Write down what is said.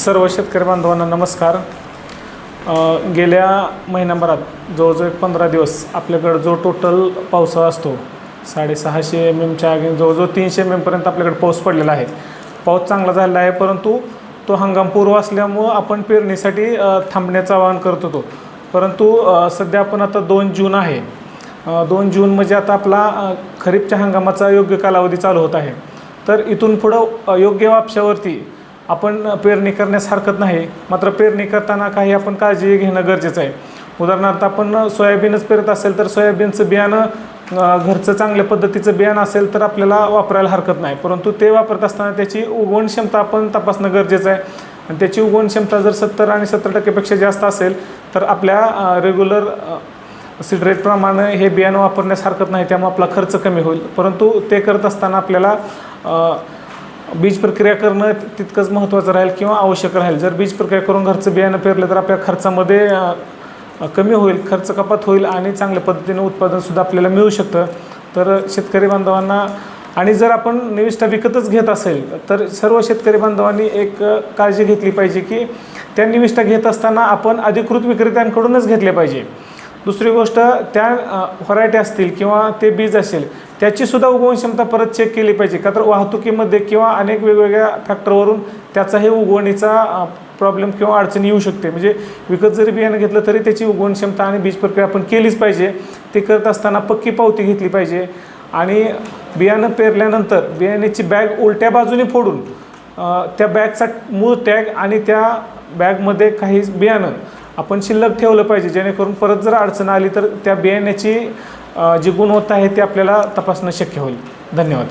सर्व शेतकरी बांधवांना नमस्कार. गेल्या महिन्याभरात जवळजवळ एक पंधरा दिवस आपल्याकडं जो टोटल पावसाळा असतो साडेसहाशे एम एमच्या आगे जवळजवळ तीनशे एम एमपर्यंत आपल्याकडे पाऊस पडलेला आहे. पाऊस चांगला झालेला आहे परंतु तो हंगाम पूर्व असल्यामुळं आपण पेरणीसाठी थांबण्याचं आवाहन करत होतो. परंतु सध्या आपण आता दोन जून आहे. दोन जून म्हणजे आता आपला खरीपच्या हंगामाचा योग्य कालावधी चालू होत आहे. तर इथून पुढं योग्य वापशावरती आपण पेरणी करण्यास हरकत नाही. मात्र पेरणी करताना काही आपण काळजी घेणं गरजेचं आहे. उदाहरणार्थ आपण सोयाबीनच पेरत असेल तर सोयाबीनचं बियाणं घरचं चांगल्या पद्धतीचं बियाणं असेल तर आपल्याला वापरायला हरकत नाही. परंतु ते वापरत असताना त्याची उगवण क्षमता आपण तपासणं गरजेचं आहे. आणि त्याची उगवण क्षमता जर सत्तर आणि सत्तर टक्केपेक्षा जास्त असेल तर आपल्या रेग्युलर सीड रेटप्रमाणे हे बियाणं वापरण्यास हरकत नाही. त्यामुळे आपला खर्च कमी होईल. परंतु ते करत असताना आपल्याला बीज प्रक्रिया करणं तितकंच महत्त्वाचं राहील किंवा आवश्यक राहील. जर बीज प्रक्रिया करून घरचं बियाणं पेरलं तर आपल्या खर्चामध्ये कमी होईल खर्च कपात होईल आणि चांगल्या पद्धतीनं उत्पादनसुद्धा आपल्याला मिळू शकतं. तर शेतकरी बांधवांना आणि जर आपण निविष्ठा विकतच घेत असेल तर सर्व शेतकरी बांधवांनी एक काळजी घेतली पाहिजे की त्या निविष्ठा घेत असताना आपण अधिकृत विक्रेत्यांकडूनच घेतले पाहिजे. दुसरी गोष्ट त्या व्हरायटी असतील किंवा ते बीज असेल त्याचीसुद्धा उगवण क्षमता परत चेक केली पाहिजे. का तर वाहतुकीमध्ये किंवा अनेक वेगवेगळ्या फॅक्टरवरून त्याचाही उगवणीचा प्रॉब्लेम किंवा अडचण येऊ शकते. म्हणजे विकत जरी बियाणं घेतलं तरी त्याची उगवण क्षमता आणि बीज प्रक्रिया आपण केलीच पाहिजे. ते करत असताना पक्की पावती घेतली पाहिजे. आणि बियाणं पेरल्यानंतर बियाण्याची बॅग उलट्या बाजूने फोडून त्या बॅगचा मूळ टॅग आणि त्या बॅगमध्ये काही बियाणं आपण शिल्लक ठेवलं पाहिजे जेणेकरून परत जर अडचण आली तर त्या बियाण्याची जी गुणवत्ता आहे ती आपल्याला तपासणं शक्य होईल. धन्यवाद.